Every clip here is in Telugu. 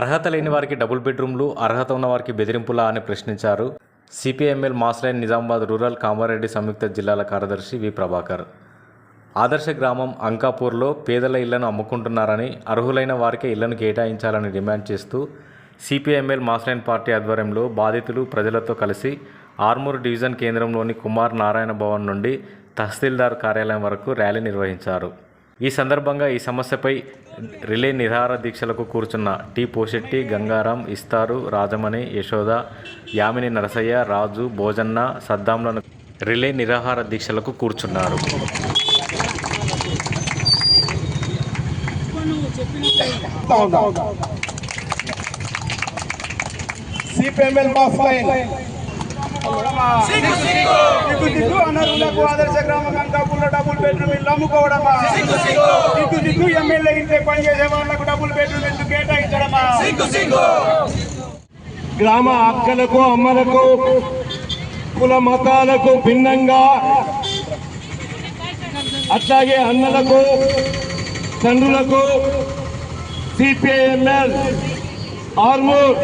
అర్హత లేని వారికి డబుల్ బెడ్రూమ్లు అర్హత ఉన్న వారికి బెదిరింపులా అని ప్రశ్నించారు CPML Mass Line Nizamabad rural Kamareddy సంయుక్త జిల్లాల కార్యదర్శి వి ప్రభాకర్. ఆదర్శ గ్రామం అంకాపూర్లో పేదల ఇళ్ళను అమ్ముకుంటున్నారని అర్హులైన వారికే ఇళ్ళను కేటాయించాలని డిమాండ్ చేస్తూ సిపిఎంఎల్ మాస్లైన్ పార్టీ ఆధ్వర్యంలో బాధితులు ప్రజలతో కలిసి ఆర్మూర్ డివిజన్ కేంద్రంలోని కుమార్ నారాయణ భవన్ నుండి తహసీల్దార్ కార్యాలయం వరకు ర్యాలీ నిర్వహించారు. ఈ సందర్భంగా ఈ సమస్యపై రిలే నిరాహార దీక్షలకు కూర్చున్న టి పోషెట్టి గంగారాం ఇస్తారు రాజమణి యశోద యామిని నరసయ్య రాజు భోజన్న సద్దాంలను రిలే నిరాహార దీక్షలకు కూర్చున్నారు. సిపిఎంఎల్ దిక్కు అనర్హులకు ఆదర్శ గ్రామ కంకాపుల్లో డబుల్ బెడ్రూమ్ ఇల్లు అమ్ముకోవడమా? దిక్కు దిక్కు ఎమ్మెల్యే ఇంటే పనిచేసే వాళ్ళకు డబుల్ బెడ్రూమ్ ఇల్లు కేటాయించడమా? గ్రామ అక్కలకు అమ్మలకు కుల మతాలకు భిన్నంగా అట్లాగే అన్నలకు తండ్రులకు సిపిఐఎంఎల్ ఆర్మూర్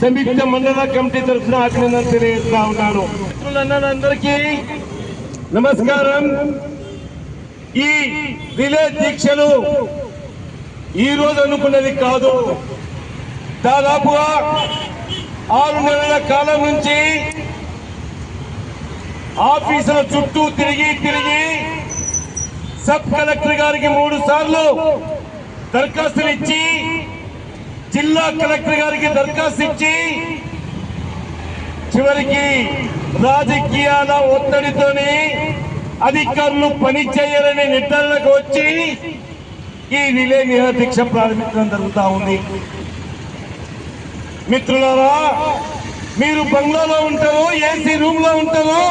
సంయుక్త మండల కమిటీ తరఫున అభినందన తెలియజేస్తా ఉన్నాను. మిత్రులందరికీ నమస్కారం. ఈ రిలే దీక్షలు ఈ రోజు అనుకున్నది కాదు. దాదాపుగా ఆరు నెలల కాలం నుంచి ఆఫీసుల చుట్టూ తిరిగి తిరిగి సబ్ కలెక్టర్ గారికి మూడు సార్లు దరఖాస్తులు ఇచ్చి జిల్లా కలెక్టర్ గారికి దరఖాస్తు ఇచ్చి చివరికి రాజకీయాల ఒత్తిడితోనే అధికారులు పని చేయాలనే నిర్ధారణకు వచ్చి ఈ రిలే నిరాదీక్ష ప్రారంభించడం జరుగుతూ ఉంది. మిత్రులారా మీరు బంగ్లాలో ఉంటారు ఏసీ రూమ్లో ఉంటారు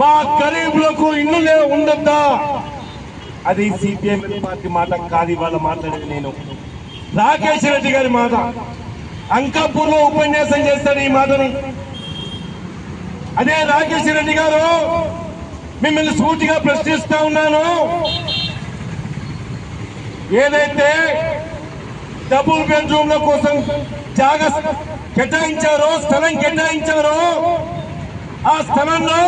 మా ఖరీఫ్లకు ఇల్లు లే ఉండద్దా? అది సిపిఎం పార్టీ మాట కాదు ఇవాళ మాట్లాడేది నేను. రాకేష్ రెడ్డి గారి మాట. అంకాపూర్లో ఉపన్యాసం చేస్తాడు ఈ మాటని. అదే రాకేష్ రెడ్డి గారు మిమ్మల్ని సూటిగా ప్రశ్నిస్తా ఉన్నాను. ఏదైతే డబుల్ బెడ్రూమ్ల కోసం జాగా కేటాయించారో స్థలం కేటాయించారో ఆ స్థలంలో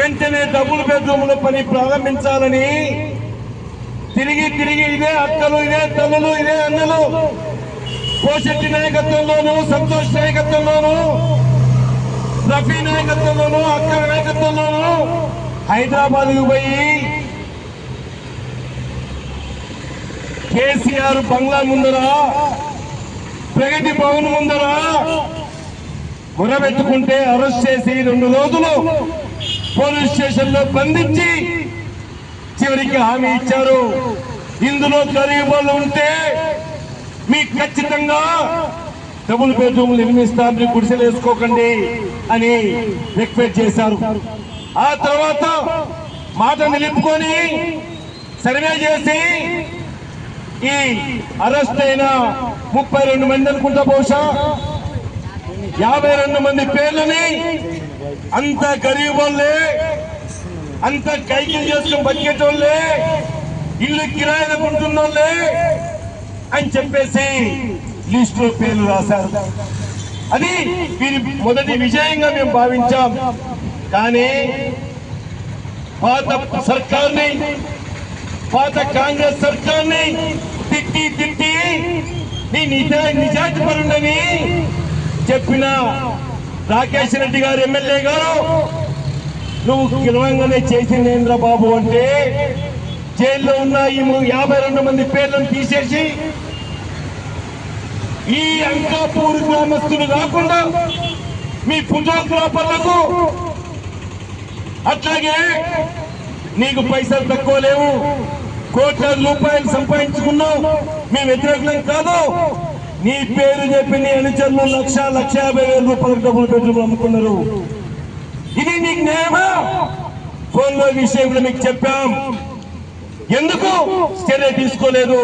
వెంటనే డబుల్ బెడ్రూమ్ల పని ప్రారంభించాలని తిరిగి తిరిగి ఇదే అక్కలు ఇదే తల్లులు ఇదే అన్నలు. కోశెట్టి నాయకత్వంలోను సంతోష్ నాయకత్వంలోను రఫీ నాయకత్వంలోను అక్క నాయకత్వంలోను హైదరాబాద్ పోయి కేసీఆర్ బంగ్లా ముందర ప్రగతి భవన్ ముందర గురబెట్టుకుంటే అరెస్ట్ చేసి రెండు రోజులు పోలీస్ స్టేషన్లో బంధించి చివరికి హామీ ఇచ్చారు. ఇందులో గరీబులు ఉంటే మీకు ఖచ్చితంగా డబుల్ బెడ్రూమ్ నిర్మిస్తాం మీరు గుడిసెలు వేసుకోకండి అని రిక్వెస్ట్ చేశారు. ఆ తర్వాత మాట నిలుపుకొని సర్వే చేసి ఈ అరెస్ట్ అయిన ముప్పై రెండు మంది అనుకుంటా బహుశా? యాభై రెండు మంది పేర్లని అంత గరీబోళ్ళే అంత కైకిలు చేసుకుని బతికేటోళ్ళే ఇల్లు కిరాయిలకు ఉంటున్నోళ్ళే అని చెప్పేసి లిస్టులో పేర్లు రాశారు. అది వీరి మొదటి విజయంగా మేము భావించాం. కానీ పాత సర్కార్ని పాత కాంగ్రెస్ సర్కార్ని తిట్టి తిట్టి నీ నిజా నిజాతి పరుండని చెప్పిన రాకేష్ రెడ్డి గారు ఎమ్మెల్యే గారు నువ్వు కిలవంగానే చేసిందేంద్ర బాబు అంటే జైల్లో ఉన్న ఈ యాభై రెండు మంది పేర్లను తీసేసి ఈ అంకాపూర్ గ్రామస్తులు కాకుండా మీ పుజోగ్రాఫర్లకు అట్లాగే నీకు పైసలు తక్కువ లేవు కోట్ల రూపాయలు సంపాదించుకున్నావు మేము వ్యతిరేకులం కాదు. నీ పేరు చెప్పి నీ అనుచరులు లక్ష లక్ష యాభై వేల రూపాయలకు డబ్బులు బెడ్రూమ్ అమ్ముకున్నారు. ఇది నీకు న్యాయమా ఫోన్లో మీకు చెప్పాం. ఎందుకు? చర్య తీసుకోలేదు.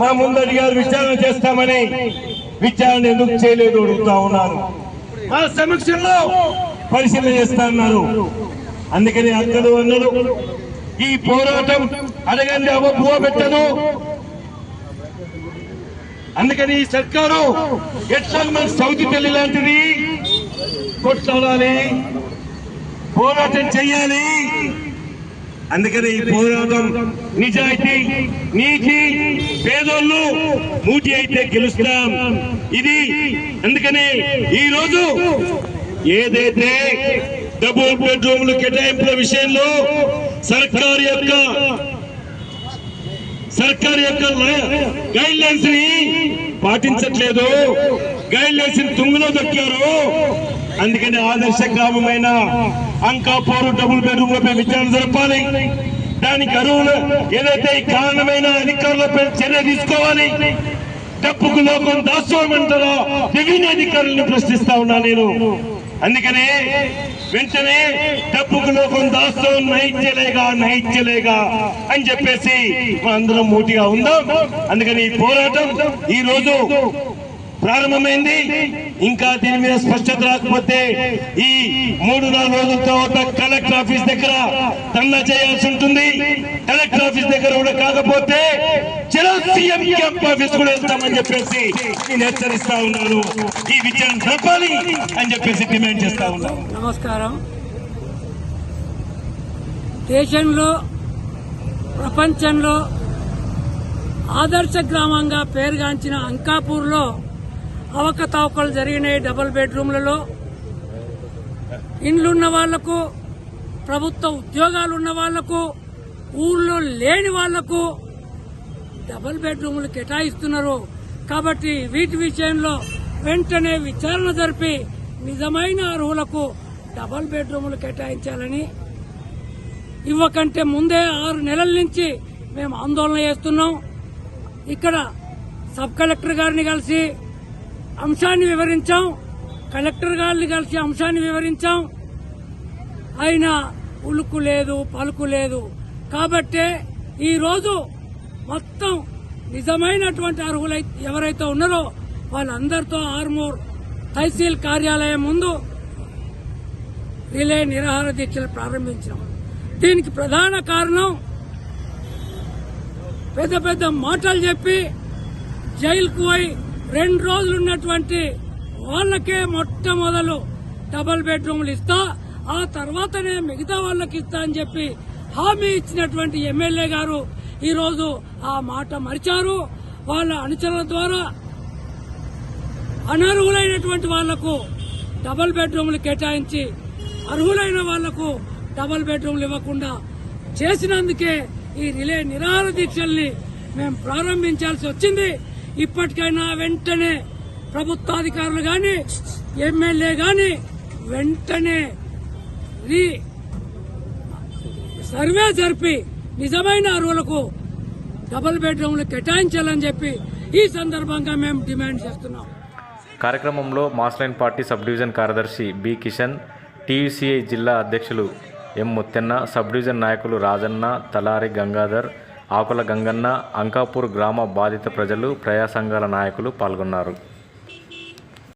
మా ముందు అడిగారు విచారణ చేస్తామని. విచారణ ఎందుకు చేయలేదు? అడుగుతా ఉన్నారు. మా సమక్షంలో పరిశీలన చేస్తా ఉన్నారు అందుకని అక్కడు అన్నారు ఈ పోరాటం అడగండి అవ పెట్టదు. అందుకని ఈ సర్కారు ఎట్లా మన సౌతి తల్లి లాంటిది కొట్లాడాలి పోరాటం చెయ్యాలి. అందుకని ఈ పోరాటం నిజాయితీ నీతి పేదోళ్ళు మూటి అయితే గెలుస్తాం. ఇది అందుకని ఈ రోజు ఏదైతే డబుల్ బెడ్రూమ్లు కేటాయింపుల విషయంలో సర్కారు యొక్క సర్కార్ యొక్క గైడ్ లైన్స్ని పాటించట్లేదు. గైడ్ లైన్స్ని తుంగులో దొక్కారు. అందుకని ఆదర్శ గ్రామమైన అంకాపూర్ డబుల్ బెడ్రూమ్ లపై విచారణ జరపాలి. దానికి అరువులు ఏదైతే కారణమైన అధికారులపై చర్య తీసుకోవాలి డబ్బుకు లోకం దాస్తోమంటారో రెవెన్యూ అధికారులను ప్రశ్నిస్తా ఉన్నా నేను. అందుకనే వెంటనే డబ్బుకు లోకం దాస్తో నైత్యలేగా నైత్యలేగా అని చెప్పేసి మనందరం మూటిగా ఉందాం. అందుకని ఈ పోరాటం ఈ రోజు ప్రారంభమైంది. ఇంకా దీని మీద స్పష్టత రాకపోతే ఈ మూడు నాలుగు రోజుల తర్వాత కలెక్టర్ ఆఫీస్ దగ్గర ధర్నా చేయాల్సి ఉంటుంది. కలెక్టర్ ఆఫీస్ దగ్గర కూడా కాకపోతే చలో సీఎం క్యాంప్ ఆఫీస్ కూడా వెళ్తామని చెప్పేసి నేను హెచ్చరిస్తా ఉన్నాను. ఈ విచారణ జరపాలి అని చెప్పేసి డిమాండ్ చేస్తా ఉన్నాను. నమస్కారం. దేశంలో ప్రపంచంలో ఆదర్శ గ్రామంగా పేరుగాంచిన అంకాపూర్లో అవకతవకలు జరిగినాయి డబుల్ బెడ్రూమ్లలో. ఇండ్లున్న వాళ్ళకు ప్రభుత్వ ఉద్యోగాలు ఉన్న వాళ్ళకు ఊళ్ళో లేని వాళ్ళకు డబుల్ బెడ్రూములు కేటాయిస్తున్నారు. కాబట్టి వీటి విషయంలో వెంటనే విచారణ జరిపి నిజమైన అర్హులకు డబల్ బెడ్రూములు కేటాయించాలని ఇవ్వకంటే ముందే ఆరు నెలల నుంచి మేము ఆందోళన చేస్తున్నాం. ఇక్కడ సబ్ కలెక్టర్ గారిని కలిసి అంశాన్ని వివరించాం. కలెక్టర్ గారిని కలిసి అంశాన్ని వివరించాం. అయినా ఉలుకు లేదు పలుకు లేదు. కాబట్టే ఈరోజు మొత్తం నిజమైనటువంటి అర్హులై ఎవరైతే ఉన్నారో వాళ్ళందరితో ఆర్మూర్ తహసీల్ కార్యాలయం ముందు రిలే నిరాహార దీక్షలు ప్రారంభించాం. దీనికి ప్రధాన కారణం పెద్ద పెద్ద మాటలు చెప్పి జైలుకు పోయి రెండు రోజులు ఉన్నటువంటి వాళ్ళకే మొట్టమొదలు డబల్ బెడ్రూమ్లు ఇస్తా ఆ తర్వాతనే మిగతా వాళ్ళకి ఇస్తా అని చెప్పి హామీ ఇచ్చినటువంటి ఎమ్మెల్యే గారు ఈరోజు ఆ మాట మరిచారు. వాళ్ళ అనుచరుల ద్వారా అనర్హులైనటువంటి వాళ్ళకు డబల్ బెడ్రూమ్లు కేటాయించి అర్హులైన వాళ్ళకు డబల్ బెడ్రూమ్లు ఇవ్వకుండా చేసినందుకే ఈ రిలే నిరాహార దీక్షల్ని మేము ప్రారంభించాల్సి వచ్చింది. ఇప్పటికైనా వెంటనే ప్రభుత్వాధికారులు గాని ఎమ్మెల్యే గాని వెంటనే రీ సర్వే జరిపి నిజమైన అరువులకు డబుల్ బెడ్రూమ్లు కేటాయించాలని చెప్పి ఈ సందర్భంగా మేము డిమాండ్ చేస్తున్నాం. కార్యక్రమంలో మాస్లైన్ పార్టీ సబ్ డివిజన్ కార్యదర్శి బి కిషన్ టీయూసీఐ జిల్లా అధ్యక్షులు ఎం ముత్తెన్న సబ్ డివిజన్ నాయకులు రాజన్న తలారి గంగాధర్ ఆకుల గంగన్న అంకాపూర్ గ్రామ బాధిత ప్రజలు ప్రజా సంఘాల నాయకులు పాల్గొన్నారు.